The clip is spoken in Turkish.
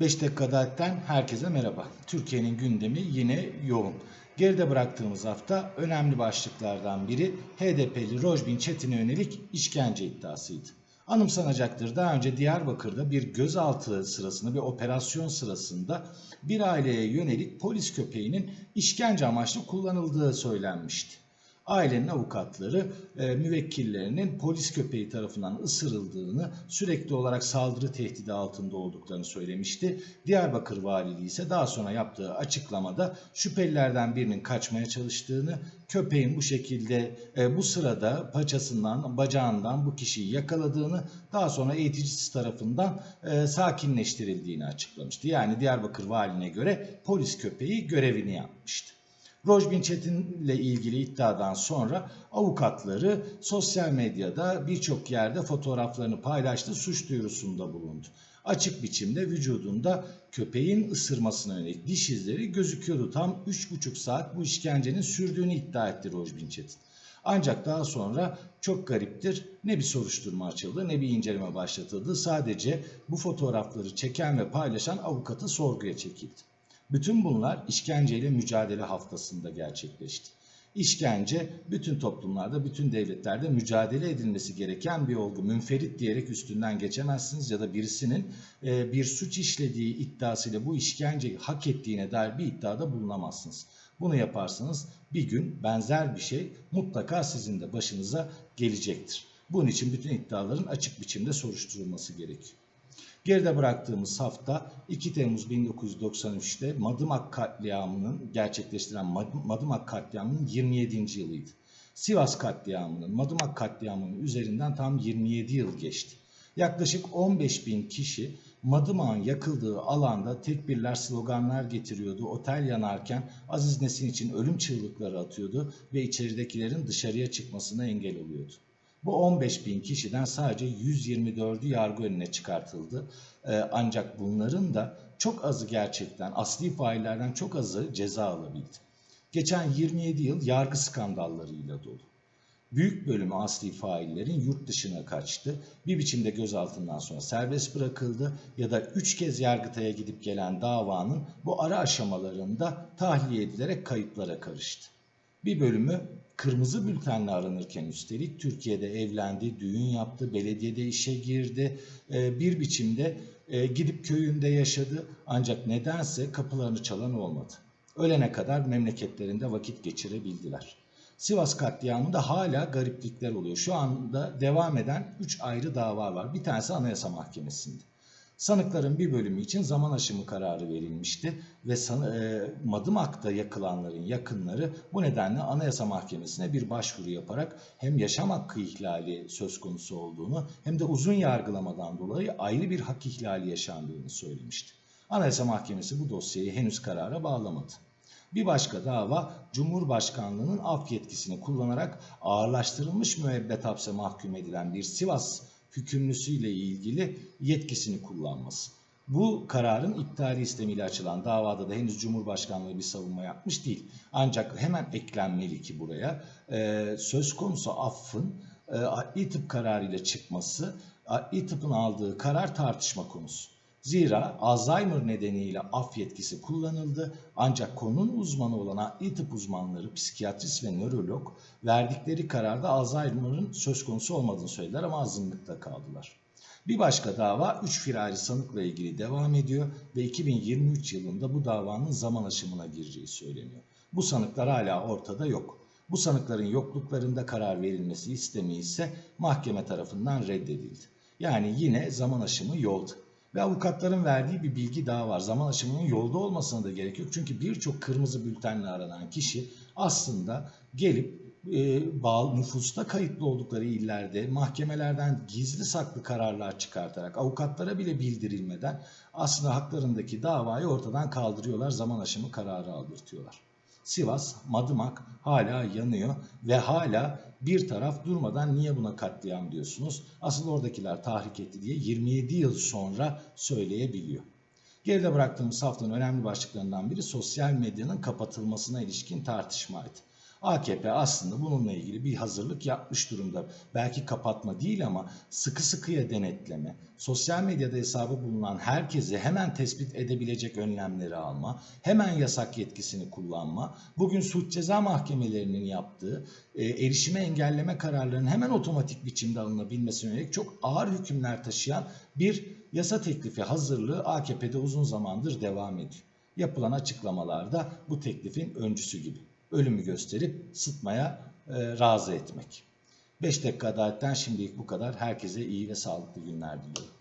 5 dakikadan herkese merhaba. Türkiye'nin gündemi yine yoğun. Geride bıraktığımız hafta önemli başlıklardan biri HDP'li Rojbin Çetin'e yönelik işkence iddiasıydı. Anımsanacaktır daha önce Diyarbakır'da bir gözaltı sırasında bir operasyon sırasında bir aileye yönelik polis köpeğinin işkence amaçlı kullanıldığı söylenmişti. Ailenin avukatları e, müvekkillerinin polis köpeği tarafından ısırıldığını, sürekli olarak saldırı tehdidi altında olduklarını söylemişti. Diyarbakır Valiliği ise daha sonra yaptığı açıklamada şüphelilerden birinin kaçmaya çalıştığını, köpeğin bu şekilde e, bu sırada paçasından, bacağından bu kişiyi yakaladığını, daha sonra eğiticisi tarafından e, sakinleştirildiğini açıklamıştı. Yani Diyarbakır Valiliğine göre polis köpeği görevini yapmıştı. Rojbin Çetin'le ilgili iddiadan sonra avukatları sosyal medyada birçok yerde fotoğraflarını paylaştı, suç duyurusunda bulundu. Açık biçimde vücudunda köpeğin ısırmasına yönelik diş izleri gözüküyordu. Tam 3,5 saat bu işkencenin sürdüğünü iddia etti Rojbin Çetin. Ancak daha sonra çok gariptir ne bir soruşturma açıldı ne bir inceleme başlatıldı. Sadece bu fotoğrafları çeken ve paylaşan avukatı sorguya çekildi. Bütün bunlar işkenceyle mücadele haftasında gerçekleşti. İşkence bütün toplumlarda, bütün devletlerde mücadele edilmesi gereken bir olgu. Münferit diyerek üstünden geçemezsiniz ya da birisinin e, bir suç işlediği iddiasıyla bu işkenceyi hak ettiğine dair bir iddiada bulunamazsınız. Bunu yaparsanız bir gün benzer bir şey mutlaka sizin de başınıza gelecektir. Bunun için bütün iddiaların açık biçimde soruşturulması gerekiyor. Geride bıraktığımız hafta 2 Temmuz 1993'te Madımak katliamının gerçekleştiren Madımak katliamının 27. yılıydı. Sivas katliamının, Madımak katliamının üzerinden tam 27 yıl geçti. Yaklaşık 15 bin kişi Madımak'ın yakıldığı alanda tekbirler, sloganlar getiriyordu. Otel yanarken Aziz Nesin için ölüm çığlıkları atıyordu ve içeridekilerin dışarıya çıkmasına engel oluyordu. Bu 15 bin kişiden sadece 124'ü yargı önüne çıkartıldı. Ee, ancak bunların da çok azı gerçekten asli faillerden çok azı ceza alabildi. Geçen 27 yıl yargı skandallarıyla dolu. Büyük bölümü asli faillerin yurt dışına kaçtı. Bir biçimde gözaltından sonra serbest bırakıldı ya da 3 kez yargıtaya gidip gelen davanın bu ara aşamalarında tahliye edilerek kayıplara karıştı. Bir bölümü kırmızı bültenle aranırken üstelik Türkiye'de evlendi, düğün yaptı, belediyede işe girdi. Ee, bir biçimde e, gidip köyünde yaşadı ancak nedense kapılarını çalan olmadı. Ölene kadar memleketlerinde vakit geçirebildiler. Sivas katliamında hala gariplikler oluyor. Şu anda devam eden 3 ayrı dava var. Bir tanesi Anayasa Mahkemesi'nde. Sanıkların bir bölümü için zaman aşımı kararı verilmişti ve e, Madımak'ta yakılanların yakınları bu nedenle Anayasa Mahkemesi'ne bir başvuru yaparak hem yaşam hakkı ihlali söz konusu olduğunu hem de uzun yargılamadan dolayı ayrı bir hak ihlali yaşandığını söylemişti. Anayasa Mahkemesi bu dosyayı henüz karara bağlamadı. Bir başka dava Cumhurbaşkanlığının af yetkisini kullanarak ağırlaştırılmış müebbet hapse mahkum edilen bir Sivas hükümlüsüyle ilgili yetkisini kullanması. Bu kararın iptali istemiyle açılan davada da henüz Cumhurbaşkanlığı bir savunma yapmış değil. Ancak hemen eklenmeli ki buraya e, söz konusu affın e, adli tıp kararıyla çıkması, adli tıpın aldığı karar tartışma konusu. Zira Alzheimer nedeniyle af yetkisi kullanıldı ancak konunun uzmanı olan adli tıp uzmanları, psikiyatrist ve nörolog verdikleri kararda Alzheimer'ın söz konusu olmadığını söylediler ama azınlıkta kaldılar. Bir başka dava 3 firari sanıkla ilgili devam ediyor ve 2023 yılında bu davanın zaman aşımına gireceği söyleniyor. Bu sanıklar hala ortada yok. Bu sanıkların yokluklarında karar verilmesi istemi ise mahkeme tarafından reddedildi. Yani yine zaman aşımı yolda. Ve avukatların verdiği bir bilgi daha var. Zaman aşımının yolda olmasına da gerek yok. Çünkü birçok kırmızı bültenle aranan kişi aslında gelip e, bağlı nüfusta kayıtlı oldukları illerde mahkemelerden gizli saklı kararlar çıkartarak avukatlara bile bildirilmeden aslında haklarındaki davayı ortadan kaldırıyorlar. Zaman aşımı kararı aldırtıyorlar. Sivas, Madımak hala yanıyor ve hala bir taraf durmadan niye buna katliam diyorsunuz? Asıl oradakiler tahrik etti diye 27 yıl sonra söyleyebiliyor. Geride bıraktığımız haftanın önemli başlıklarından biri sosyal medyanın kapatılmasına ilişkin tartışmaydı. AKP aslında bununla ilgili bir hazırlık yapmış durumda. Belki kapatma değil ama sıkı sıkıya denetleme, sosyal medyada hesabı bulunan herkesi hemen tespit edebilecek önlemleri alma, hemen yasak yetkisini kullanma, bugün suç ceza mahkemelerinin yaptığı e, erişime engelleme kararlarının hemen otomatik biçimde alınabilmesine yönelik çok ağır hükümler taşıyan bir yasa teklifi hazırlığı AKP'de uzun zamandır devam ediyor. Yapılan açıklamalarda bu teklifin öncüsü gibi. Ölümü gösterip sıtmaya e, razı etmek. 5 dakika adaletten şimdilik bu kadar. Herkese iyi ve sağlıklı günler diliyorum.